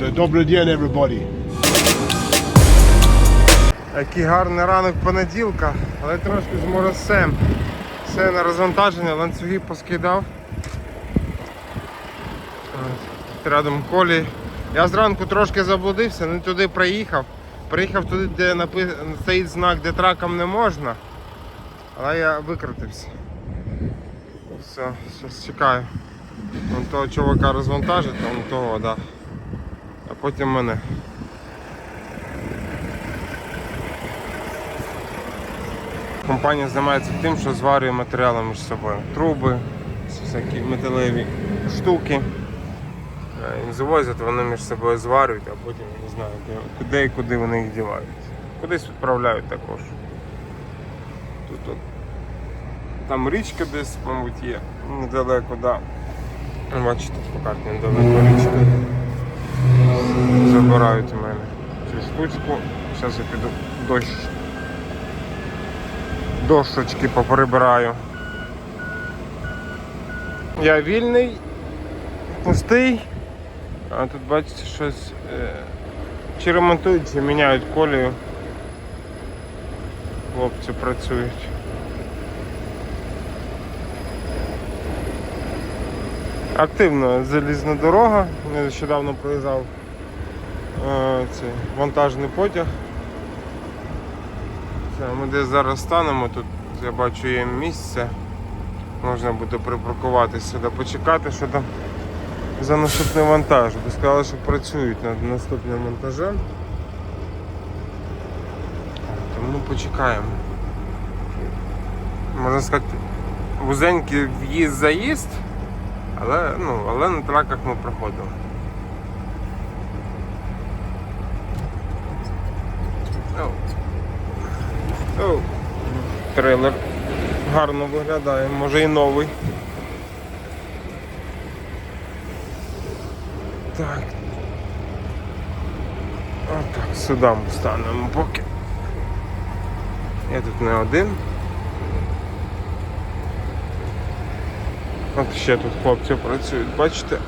Добрий день, everybody. Який гарний ранок понеділка, але трошки з моросем. Все на розвантаження, ланцюги поскидав. Рядом колі. Я зранку трошки заблудився, не туди приїхав. Приїхав туди, де напи... стоїть знак, де тракам не можна. Але я викрутився. Все, зараз чекаю. Вон того чувака розвантажить, вон того, да. Потім мене. Компанія займається тим, що зварює матеріали між собою. Труби, всякі металеві штуки. Е, завозять, вони між собою зварюють, а потім не знаю, куди і куди вони їх дівають. Кудись відправляють також. Тут, от, там річка десь, мабуть, є, недалеко, да. Бачите, по карті недалеко річка. Забирають у мене цю штучку. Зараз я піду дощ дошечки поприбираю. Я вільний, пустий, а тут бачите щось е, чи ремонтують, чи міняють колію. Хлопці працюють. Активно залізна дорога, нещодавно проїжджав е, цей вантажний потяг. Ми десь зараз станемо, тут я бачу є місце. Можна буде припаркуватися почекати, що там за наступний вантаж. Бо сказали, що працюють над наступним вантажем. Тому почекаємо. Можна сказати, вузенький в'їзд-заїзд, але, ну, але на траках ми проходили. Оу. Оу. Трейлер гарно виглядає, може і новий. Так. Отак, сюди ми станемо поки. Я тут не один. От ще тут хлопці працюють, бачите?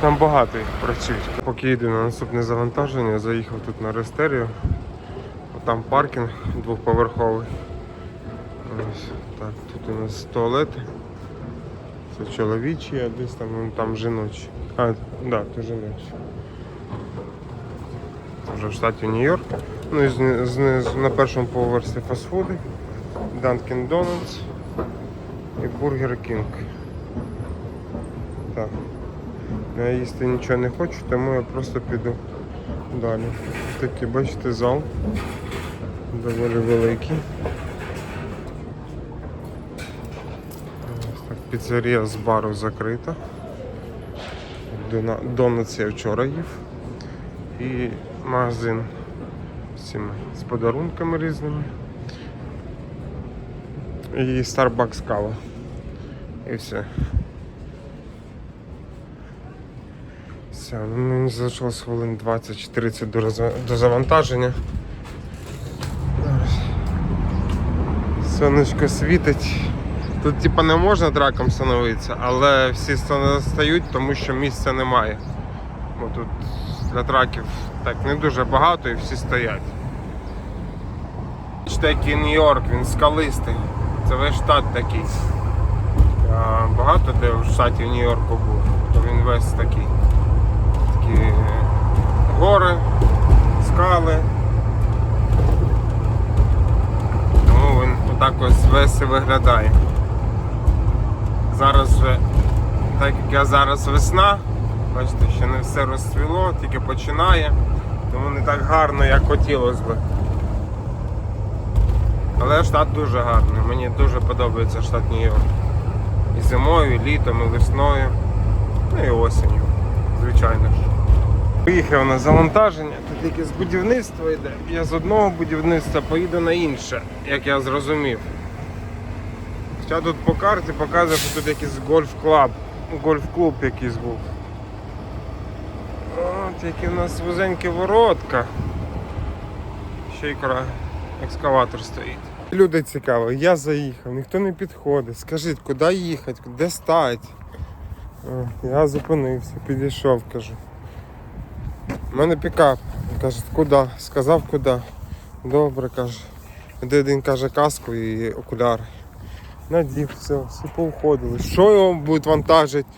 Там багато їх працюють. Поки їду на наступне завантаження, заїхав тут на Рестерію. Там паркінг двохповерховий. Ось так, тут у нас туалети. Це чоловічі, а десь там, вон там жіночі. А, так, да, то жіночі. Вже в штаті Нью-Йорк. Ну і зни- знизу на першому поверсі фастфуди. Dunkin' Donuts і Burger King. Так. Я їсти нічого не хочу, тому я просто піду далі. Такий, бачите, зал доволі великий. Так, піцерія з бару закрита. Дона- Донатс я вчора їв. І магазин цими, з подарунками різними. І Starbucks кава. І все. Все, мені залишилось хвилин 20-30 до, роз- до завантаження. Сонечко світить. Тут типа не можна траком становитися, але всі стають, тому що місця немає. Бо тут для траків так не дуже багато і всі стоять. Бачите, який Нью-Йорк, він скалистий. Це весь штат такий. Багато де в штаті Нью-Йорку був, то він весь такий. Такі гори, скали. Тому він отак ось весь і виглядає. Зараз вже, так як я зараз весна, бачите, ще не все розцвіло, тільки починає, тому не так гарно, як хотілося би. Але штат дуже гарний, мені дуже подобається штат Нью-Йорк. І зимою, і літом, і весною, ну і осінню, звичайно ж. Поїхав на завантаження, тут якесь будівництво йде. Я з одного будівництва поїду на інше, як я зрозумів. Хоча тут по карті показує, що тут якийсь гольф-клуб, гольф-клуб якийсь був. От які в нас вузенькі воротка. Ще й екскаватор стоїть. Люди цікаво, я заїхав, ніхто не підходить. Скажіть, куди їхати, де стати? Я зупинився, підійшов, кажу. У мене пікап. Каже, куди? Сказав куди. Добре, каже. Один каже каску і окуляри. Надів, все, всі повходили. Що його будуть вантажити?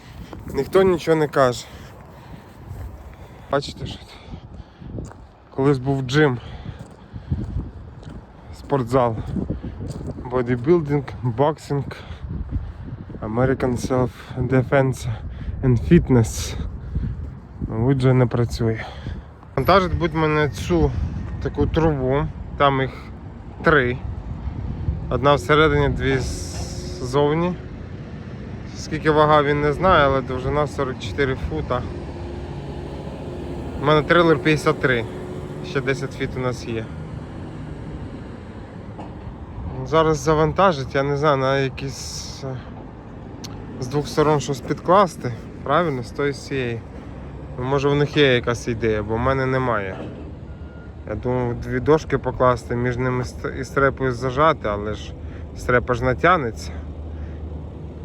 Ніхто нічого не каже. Бачите, що? Колись був джим. Спортзал. Бодібілдинг, боксинг, American Self Defense and Fitness. Мабуть, не працює. Вантажить будь мене цю таку трубу. Там їх три. Одна всередині, дві ззовні. Скільки вага він не знає, але довжина 44 фута. У мене трилер 53. Ще 10 фіт у нас є. Зараз завантажить, я не знаю, на якісь е, з двох сторон щось підкласти. Правильно, з тої з цієї. Ну, Може в них є якась ідея, бо в мене немає. Я думав дві дошки покласти, між ними і стрепою зажати, але ж стрепа ж натягнеться.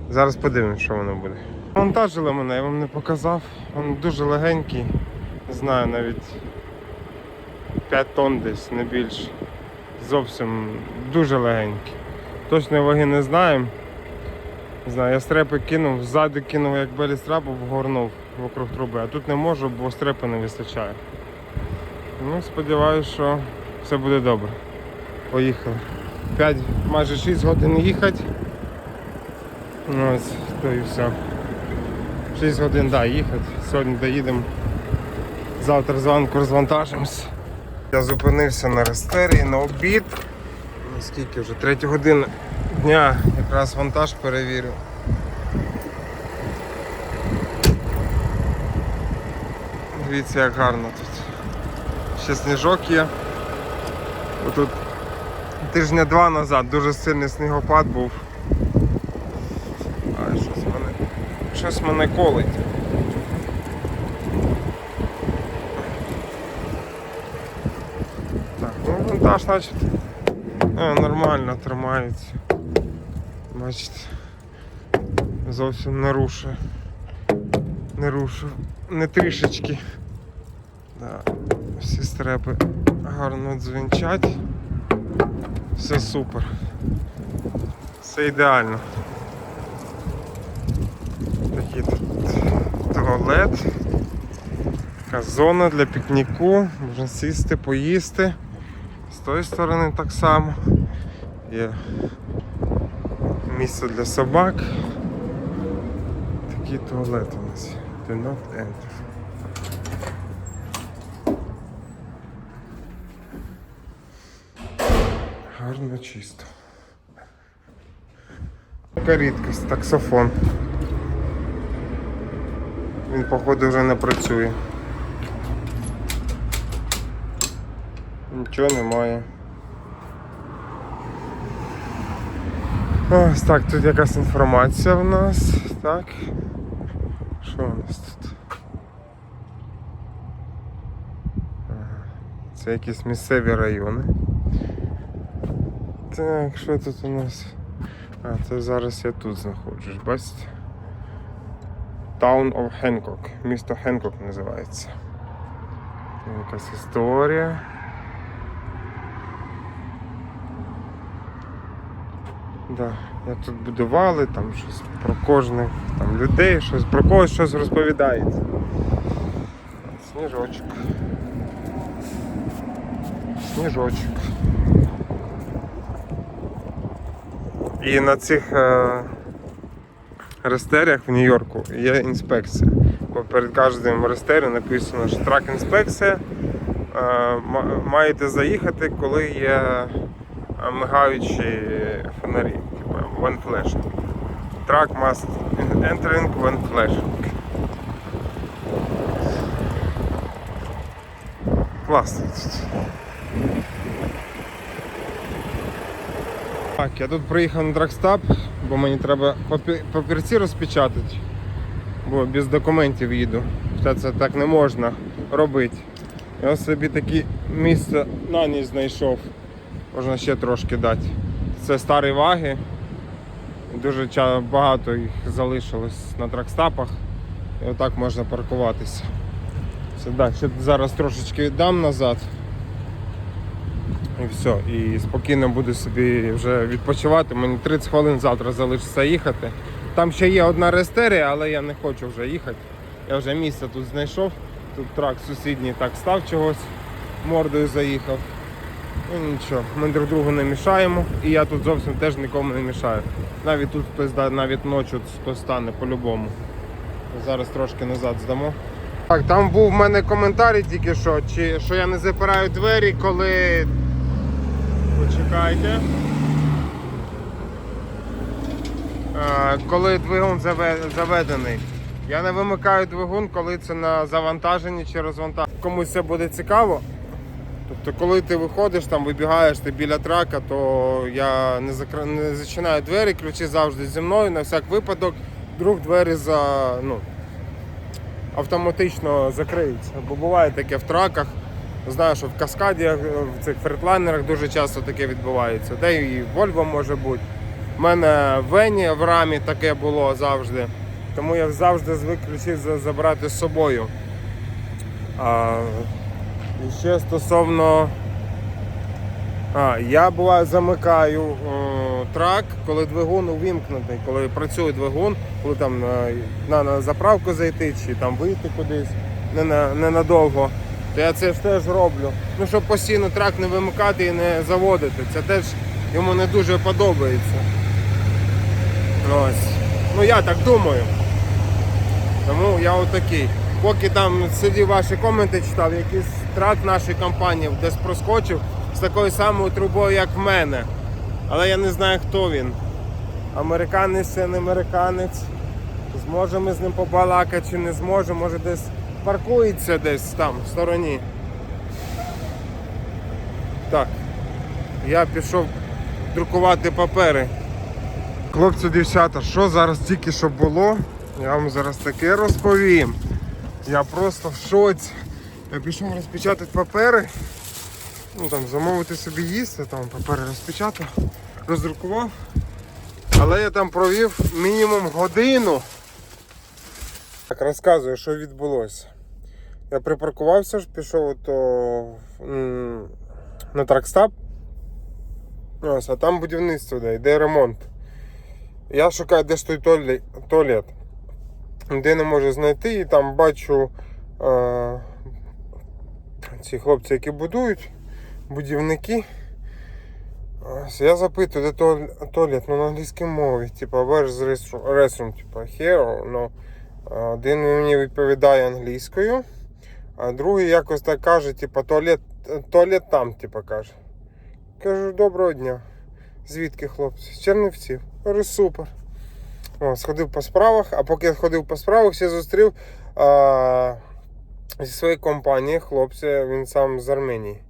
Зараз подивимось, що воно буде. Вантажили мене, я вам не показав. Він дуже легенький. Не знаю, навіть 5 тонн десь, не більше. Зовсім дуже легенький. Точної ваги не знаємо. Не знаю, я стрепи кинув, ззаду кинув, як белі страпу, вгорнув вокруг труби, а тут не можу, бо стрепи не вистачає. Ну, сподіваюся, що все буде добре. Поїхали. 5, майже 6 годин їхати. Ну, Ось, то і все. 6 годин да, їхати. Сьогодні доїдемо. Завтра зранку розвантажимось. Я зупинився на рестерії на обід. Скільки вже? Третя година дня якраз вантаж перевірю. Дивіться, як гарно тут. Ще сніжок є. Отут тижня два назад дуже сильний снігопад був. А щось мене, щось мене колить. Так, ну вантаж, значить, нормально тримається. Бачите, зовсім не рушує. Не рушив. Не трішечки. Да. Всі стрепи гарно дзвінчать. Все супер. Все ідеально. Такий тут туалет. Така зона для пікніку, можна сісти, поїсти. Тої сторони так само. Є місце для собак. Такий туалет у нас. Do not enter. Гарно чисто. Така рідкість, таксофон. Він, походу, вже не працює. Нічого немає. Ось так, тут якась інформація в нас. Так. Що у нас тут? Це якісь місцеві райони. Так, що тут у нас? А, це зараз я тут знаходжусь, бачите? Town of Hancock. Місто Хенкок називається. Якась історія. Да, я тут будували, там щось про кожних там, людей, щось про когось щось розповідається. Сніжочок. Сніжочок. І на цих е, рестерях в Нью-Йорку є інспекція. Бо перед кожним рестером написано, що трак інспекція. Е, маєте заїхати, коли є е, мигаючі фонарі. When flashing. Truck must entering flashing. Класно тут. Так, я тут приїхав на тракстап, бо мені треба папірці розпечатати, бо без документів їду. Хоча це так не можна робити. Я собі таке місце на ніч знайшов. Можна ще трошки дати. Це старі ваги. Дуже багато їх залишилось на тракстапах. І отак можна паркуватися. Все, да, ще зараз трошечки віддам назад. І все. І спокійно буду собі вже відпочивати. Мені 30 хвилин завтра залишиться їхати. Там ще є одна рестерія, але я не хочу вже їхати. Я вже місце тут знайшов. Тут трак сусідній так став чогось, мордою заїхав. Ну нічого, ми друг другу не мішаємо, і я тут зовсім теж нікому не мішаю. Навіть тут хтось навіть ночі хтось стане по-любому. Зараз трошки назад здамо. Так, там був в мене коментар тільки що, чи, що я не запираю двері, коли. Почекайте. Е, коли двигун заведений. Я не вимикаю двигун, коли це на завантаженні чи розвантаженні. Комусь це буде цікаво. Тобто, коли ти виходиш, там вибігаєш ти біля трака, то я не, закр... не зачинаю двері, ключі завжди зі мною, на всяк випадок, вдруг двері за, ну, автоматично закриються. Бо буває таке в траках. Знаю, що в каскаді, в цих фертлайнерах дуже часто таке відбувається. Де і Volvo може бути. У мене в Вені в рамі таке було завжди. Тому я завжди звик ключі забрати з собою. А, і ще стосовно. А, я буває замикаю о, трак, коли двигун увімкнутий, коли працює двигун, коли там на, на, на заправку зайти чи там вийти кудись не на, ненадовго, то я це теж роблю. Ну, щоб постійно трак не вимикати і не заводити. Це теж йому не дуже подобається. Ось. Ну я так думаю. Тому я отакий. Поки там сидів ваші коменти читав, якийсь трак нашої компанії десь проскочив з такою самою трубою, як в мене. Але я не знаю, хто він. Американець це не американець. Зможемо ми з ним побалакати чи не зможемо, може десь паркується десь там в стороні. Так, я пішов друкувати папери. Хлопці, дівчата, що зараз тільки що було, я вам зараз таке розповім. Я просто в шоці. Я пішов розпечатати папери. Ну там замовити собі їсти, там папери розпечатав, роздрукував. Але я там провів мінімум годину. Так, розказую, що відбулося. Я припаркувався пішов ото, на тракстап. Ось, а там будівництво йде, йде ремонт. Я шукаю, де ж той туалет. Де не можу знайти, і там бачу е, ці хлопці, які будують, будівники. Я запитую, де туалет, ну на англійській мові, типу, the restroom, типу, here, ну. Один мені відповідає англійською, а другий якось так каже, типу, туалет, туалет там, типу, каже. Кажу, доброго дня. Звідки хлопці? З Чернівців. Супер. Сходив по справах, а поки я ходив по справах, ще зустрів а, зі своєї компанії хлопця, він сам з Арменії.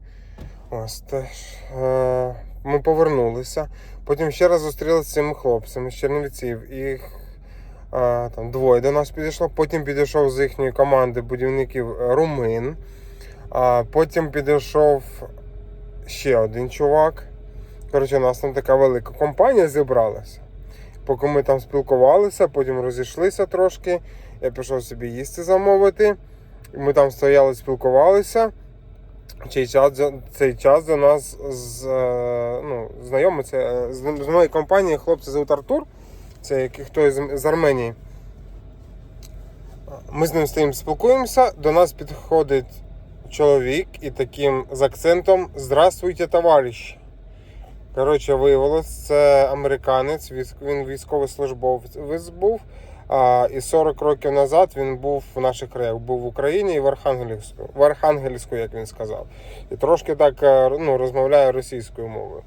Ось теж. А, ми повернулися. Потім ще раз зустрілися з цими хлопцями з Чернівців. І а, там двоє до нас підійшло. Потім підійшов з їхньої команди будівників е, румин. А, потім підійшов ще один чувак. Коротше, у нас там така велика компанія зібралася. Поки ми там спілкувалися, потім розійшлися трошки. Я пішов собі їсти замовити. Ми там стояли, спілкувалися. Цей час, цей час до нас з, е, ну, знайомий, це е, з, з моєї компанії хлопці звуть Артур. Це який- хто з, з Арменії. Ми з ним стоїмо спілкуємося. До нас підходить чоловік і таким з акцентом Здравствуйте, товариш. Коротше, виявилось, це американець, він військовослужбовець був. А, і 40 років назад він був в наших краях, був в Україні і в Архангельську, в Архангельську, як він сказав. І трошки так е, ну, розмовляє російською мовою.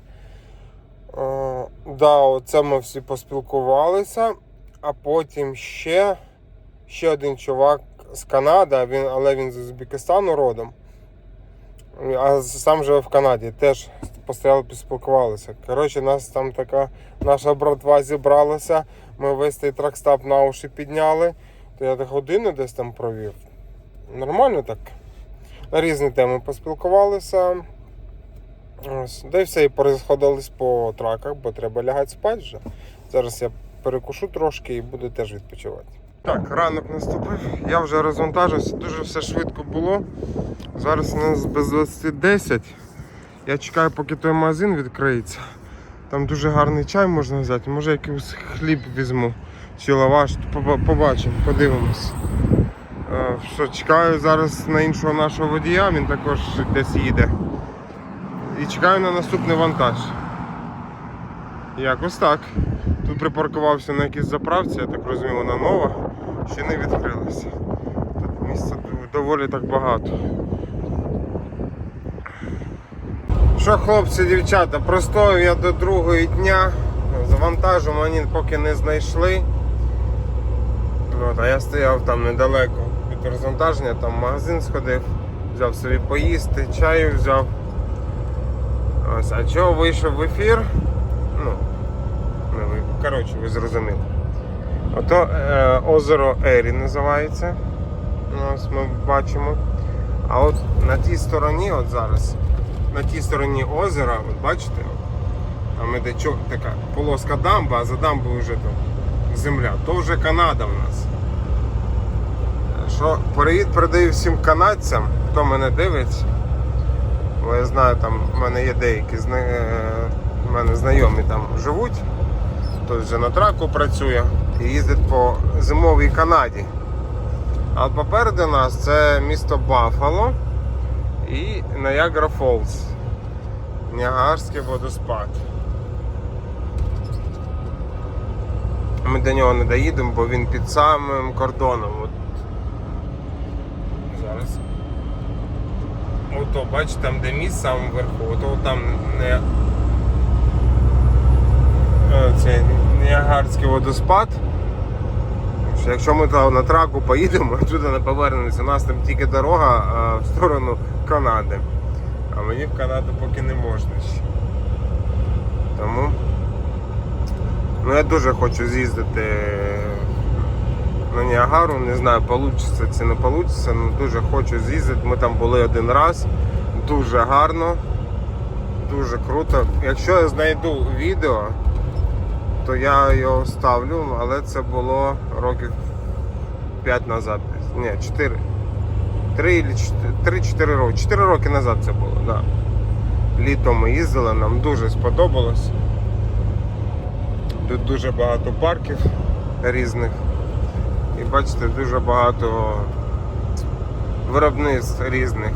Е, да, оце ми всі поспілкувалися, а потім ще, ще один чувак з Канади, він, але він з Узбекистану родом. А сам живе в Канаді, теж постояли, поспілкувалися. Коротше, нас там така наша братва зібралася. Ми весь цей тракстап на уші підняли. То я так годину десь там провів. Нормально так. На різні теми поспілкувалися. Ось. І все, і порозходились по траках, бо треба лягати спати вже. Зараз я перекушу трошки і буду теж відпочивати. Так, ранок наступив, я вже розвантажився, дуже все швидко було. Зараз у нас без 20.10. Я чекаю, поки той магазин відкриється. Там дуже гарний чай можна взяти, може якийсь хліб візьму чи лаваш, побачимо, подивимось. Е, Що, чекаю зараз на іншого нашого водія, він також десь їде. І чекаю на наступний вантаж. Якось так. Тут припаркувався на якійсь заправці, я так розумію, вона нова, ще не відкрилася. Тут місця доволі так багато. Що, хлопці, дівчата, простояв я до другого дня. За вантажем вони поки не знайшли. От, а я стояв там недалеко від розвантаження, там в магазин сходив, взяв собі поїсти, чаю взяв. Ось, а чого вийшов в ефір? Ну, ви, коротше, ви зрозуміли. Ото е, озеро Ері називається. Ось ми бачимо. А от на тій стороні, от зараз, на тій стороні озера, от бачите, там іде чо- така полоска дамба, а за дамбою вже там земля. То вже Канада в нас. Що привіт передаю всім канадцям, хто мене дивиться. Бо я знаю, там в мене є деякі зна... е, в мене знайомі там живуть, хтось вже на траку працює і їздить по зимовій Канаді. А попереду нас це місто Баффало і Ниагара Фолз. Ніагарський водоспад. Ми до нього не доїдемо, бо він під самим кордоном. От. Зараз. Ото, бачите, там де міст саме вверху, ото там не е, цей Ніагарський водоспад. Що Якщо ми на траку поїдемо, туди не повернемося, у нас там тільки дорога в сторону Канади. А мені в Канаду поки не можна ще. Тому ну, я дуже хочу з'їздити на Ніагару, не знаю, вийде чи не вийде, але дуже хочу з'їздити. Ми там були один раз, дуже гарно, дуже круто. Якщо я знайду відео, то я його ставлю, але це було років 5 назад. Ні, 4. 3-4 роки. 4 роки назад це було, так. Да. Літом ми їздили, нам дуже сподобалось. Тут дуже багато парків різних. І бачите, дуже багато виробництв різних.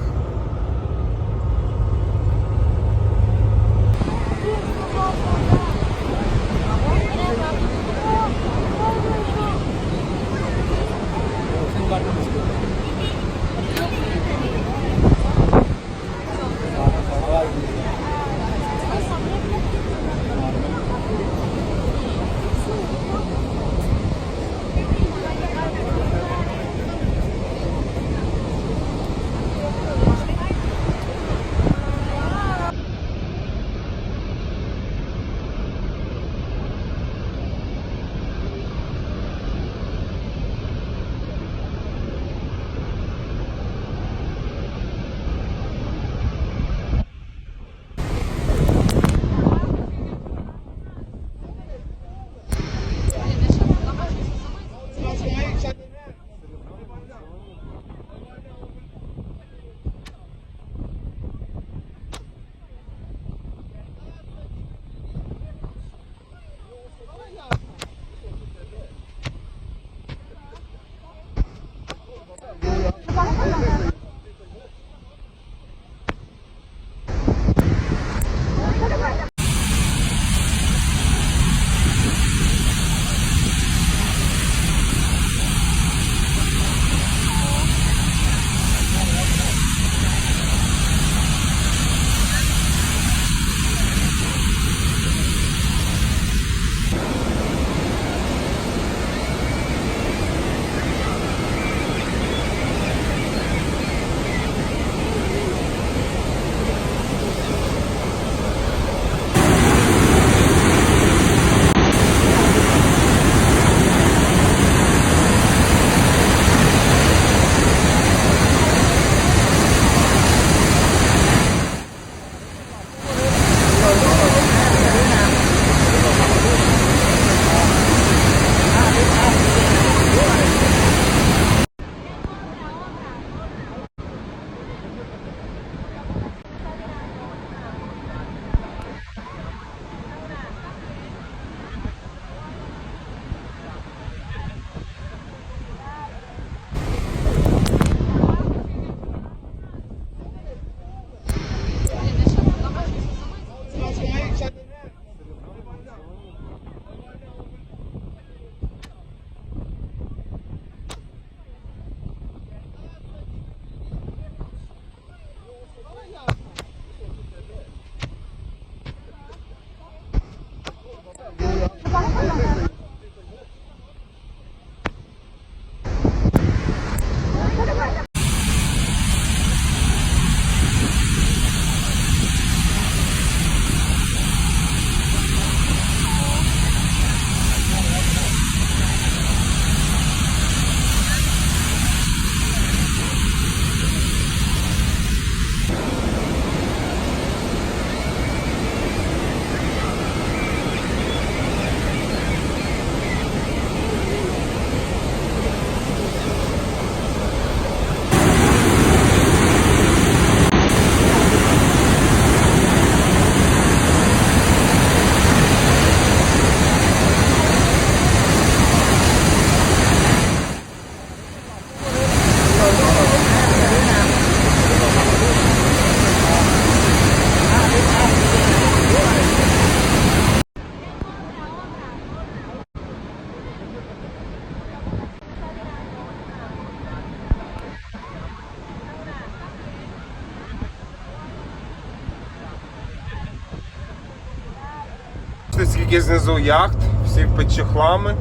Скільки знизу яхт, всі під чехлами.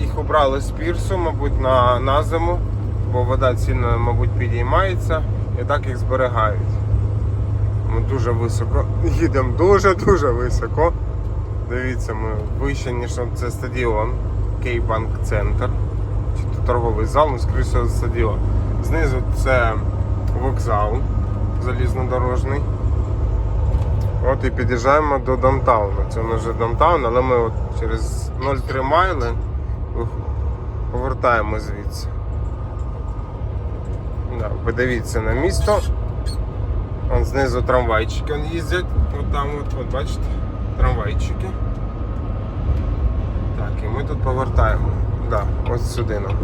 Їх обрали з пірсу, мабуть, на, на зиму, бо вода сильно, мабуть, підіймається і так їх зберігають. Ми дуже високо їдемо, дуже-дуже високо. Дивіться, ми вище, ніж це стадіон, Кейбанк Центр. Чи то торговий зал, ну, скоріше стадіон. Знизу це вокзал залізнодорожний. От і під'їжджаємо до Даунтауну. Це не вже Даунтаун, але ми от через 0,3 майли повертаємо звідси. Да, подивіться на місто. Вон знизу трамвайчики вон їздять. От там от, от бачите, трамвайчики. Так, і ми тут повертаємо. Да, ось сюди нам.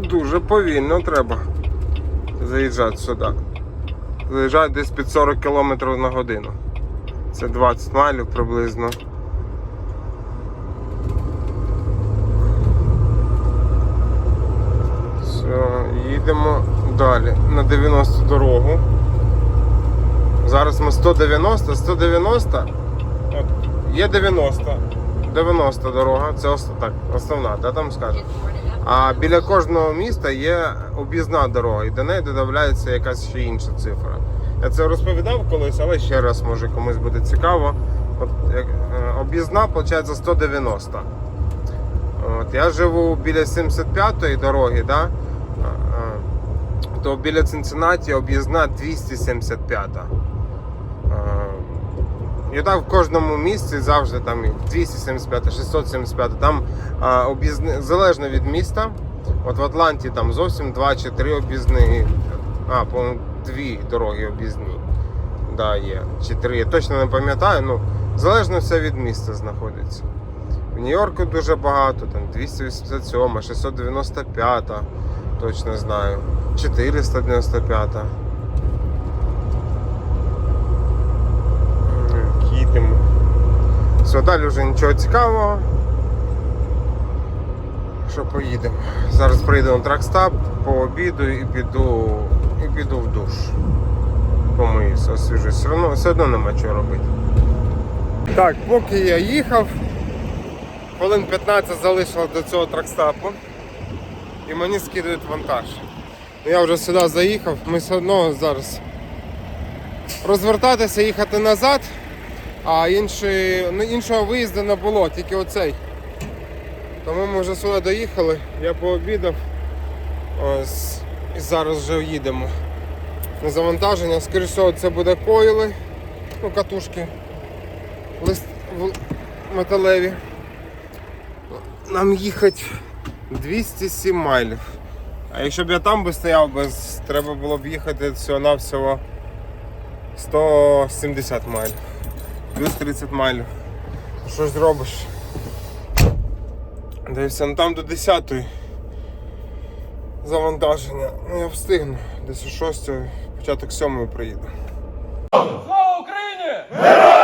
Дуже-дуже повільно треба заїжджати сюди. Заїжджати десь під 40 км на годину. Це 20 майлів приблизно. Все, їдемо далі на 90 дорогу. Зараз ми 190, 190. От, є 90. 90 дорога, це ос- так, основна, да, там скажемо. А біля кожного міста є об'їзна дорога, і до неї додається якась ще інша цифра. Я це розповідав колись, але ще раз, може комусь буде цікаво. От, е, об'їзна, виходить, 190. От, я живу біля 75-ї дороги, да? А, а, то біля Цинциннаті об'їзна 275. І так в кожному місці завжди там і 275, 675. Там а, об'їзни, залежно від міста. От в Атланті там зовсім два чи три об'їзни. А, по дві дороги об'їзні. Да, є. Чи три. Я точно не пам'ятаю. Ну, залежно все від міста знаходиться. В Нью-Йорку дуже багато, там 287, 695, точно знаю. 495. М, Їдемо. Все, далі вже нічого цікавого. Що поїдемо. Зараз прийду на тракстап, пообіду і піду, і піду в душ. Помиюся, освіжусь. Все одно, все одно нема чого робити. Так, поки я їхав, хвилин 15 залишилось до цього тракстапу. І мені скидають вантаж. Ну, Я вже сюди заїхав, ми все одно зараз розвертатися, їхати назад, а іншої, ну, іншого виїзду не було, тільки оцей. Тому ми вже сюди доїхали, я пообідав. Ось, і зараз вже їдемо на завантаження. Скоріше всього, це буде койли, ну, катушки лист, металеві. Нам їхати 207 майлів. А якщо б я там би стояв, без, треба було б їхати всього-навсього 170 майлів. Плюс 30 майлів. Що ж зробиш? Дивіться, ну там до 10 завантаження. Ну я встигну. Десь о 6, початок 7 приїду. Слава Україні!